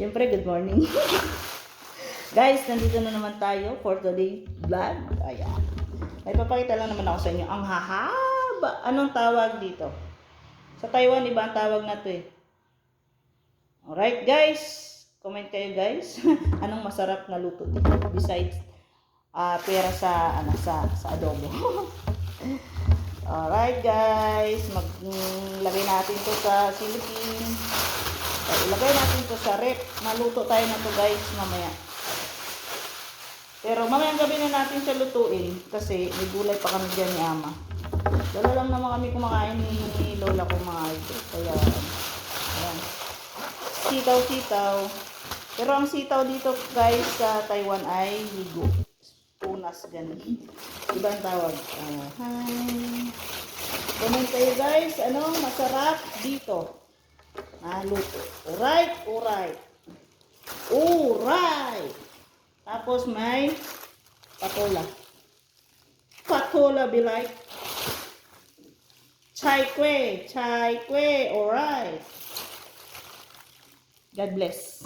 Siyempre, good morning. Guys, nandito na naman tayo for today vlog. Ayan. May papakita lang naman ako sa inyo. Ang hahaba. Anong tawag dito? Sa Taiwan, iba ang tawag na to eh. Alright, guys. Comment kayo, guys. Anong masarap na luto dito? Besides, ah pera sa, ano, sa, sa adobo. Alright, guys. Maglagay natin to sa Philippines. So, ilagay sa rep. Maluto tayo na to guys mamaya. Pero mamayang gabi na natin siya lutuin kasi may gulay pa kami dyan ni Ama. Dala lang naman kami kumakain ni Lola ko mga idol. Kaya, ayan. Sitaw-sitaw. Pero ang sitaw dito guys sa Taiwan ay ligo. Punas ganun. Iba ang tawag. Ah, hi. Comment kayo guys. Anong masarap dito? Naluto. Alright, alright. Alright. Tapos may patola. Patola be like. Chai kwe. Chai kwe. Alright. God bless.